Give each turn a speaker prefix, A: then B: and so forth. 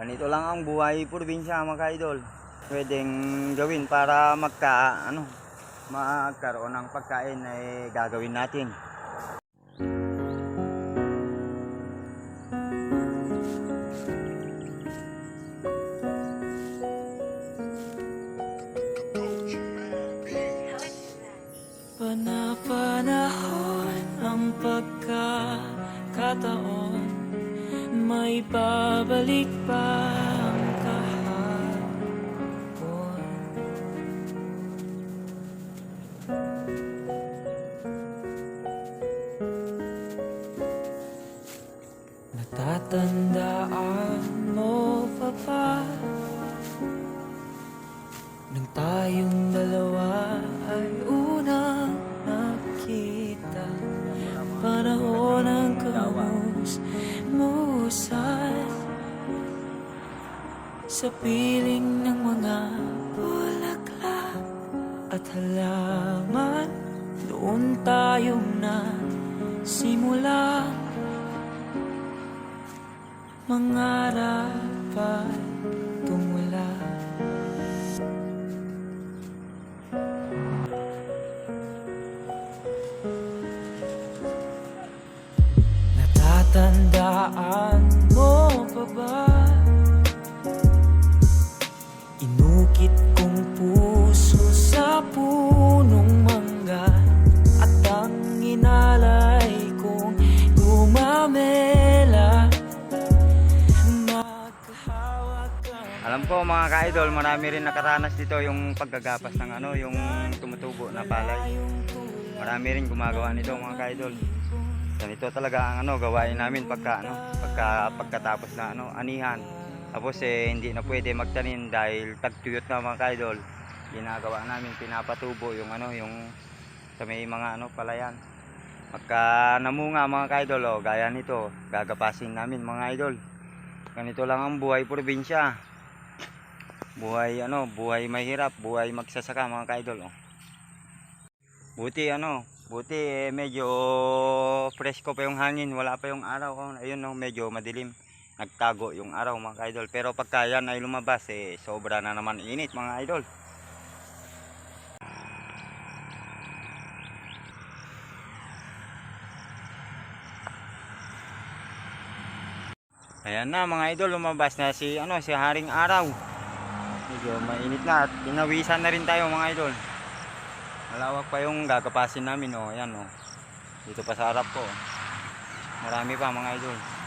A: Ganito lang ang buhay probinsya mga idol. Pwedeng gawin para magka ano magkaroon ng pagkain ay gagawin natin.
B: Panapanahon ang pagkakataon May babalik pa ang kahapon. Natatandaan Sa piling ng mga bulaklak. At halaman Doon tayong nagsimula. Mangarap at tumula. Natatandaan
A: Alam ko mga ka-idol, marami rin nakaranas dito yung paggagapas ng ano, yung tumutubo na palay. Marami rin gumagawa nito mga ka-idol. Ganito talaga ang ano gawain namin pagka ano, pagka pagkatapos na ano, anihan. Tapos eh hindi na pwede magtanim dahil tagtuyot na mga ka-idol. Ginagawa namin pinapatubo yung ano, yung sa may mga ano palayan. Pagka namunga mga ka-idol, oh, gaya nito, gagapasin namin mga idol. Ganito lang ang buhay probinsya. Buhay ano, buhay mahirap, buhay magsasaka mga ka-idol. Oh. Buti ano, buti eh, medyo presko pa yung hangin, wala pa yung araw. Oh. Ayun no, medyo madilim. Nagtago yung araw mga ka-idol. Pero pagka yan ay lumabas, eh, sobra na naman init mga idol. Ayan na mga idol, lumabas na si ano si Haring Araw. Medyo mainit na at pinawisan na rin tayo mga idol. Malawak pa yung gagapasin namin oh, ayan oh. Dito pa sa harap ko. Marami pa mga idol.